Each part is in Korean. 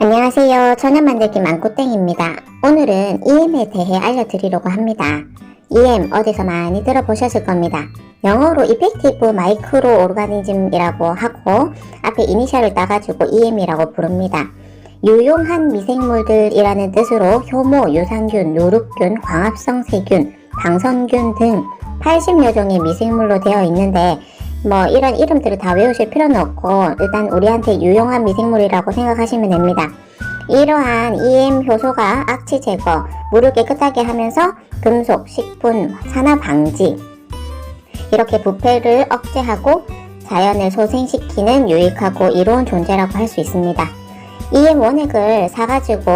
안녕하세요. 천연 만들기 망고땡입니다. 오늘은 EM에 대해 알려드리려고 합니다. EM 어디서 많이 들어보셨을 겁니다. 영어로 Effective Micro Organism이라고 하고 앞에 이니셜을 따가지고 EM이라고 부릅니다. 유용한 미생물들이라는 뜻으로 효모, 유산균, 누룩균, 광합성 세균, 방선균 등 80여 종의 미생물로 되어 있는데 뭐 이런 이름들을 다 외우실 필요는 없고 일단 우리한테 유용한 미생물이라고 생각하시면 됩니다. 이러한 EM 효소가 악취 제거, 물을 깨끗하게 하면서 금속, 식분, 산화 방지 이렇게 부패를 억제하고 자연을 소생시키는 유익하고 이로운 존재라고 할 수 있습니다. EM 원액을 사가지고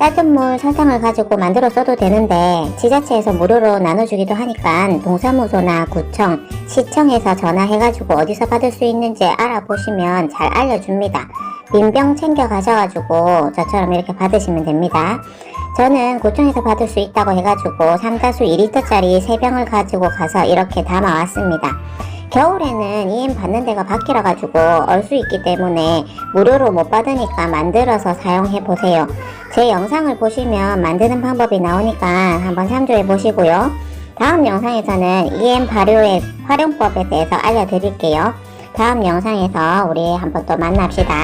쌀뜨물 설탕을 가지고 만들어 써도 되는데 지자체에서 무료로 나눠주기도 하니까 동사무소나 구청, 시청에서 전화해가지고 어디서 받을 수 있는지 알아보시면 잘 알려줍니다. 민병 챙겨 가셔가지고 저처럼 이렇게 받으시면 됩니다. 저는 구청에서 받을 수 있다고 해가지고 삼다수 2리터짜리 3병을 가지고 가서 이렇게 담아왔습니다. 겨울에는 EM 받는 데가 밖이라 가지고 얼 수 있기 때문에 무료로 못 받으니까 만들어서 사용해 보세요. 제 영상을 보시면 만드는 방법이 나오니까 한번 참조해 보시고요. 다음 영상에서는 EM 발효의 활용법에 대해서 알려드릴게요. 다음 영상에서 우리 한번 또 만납시다.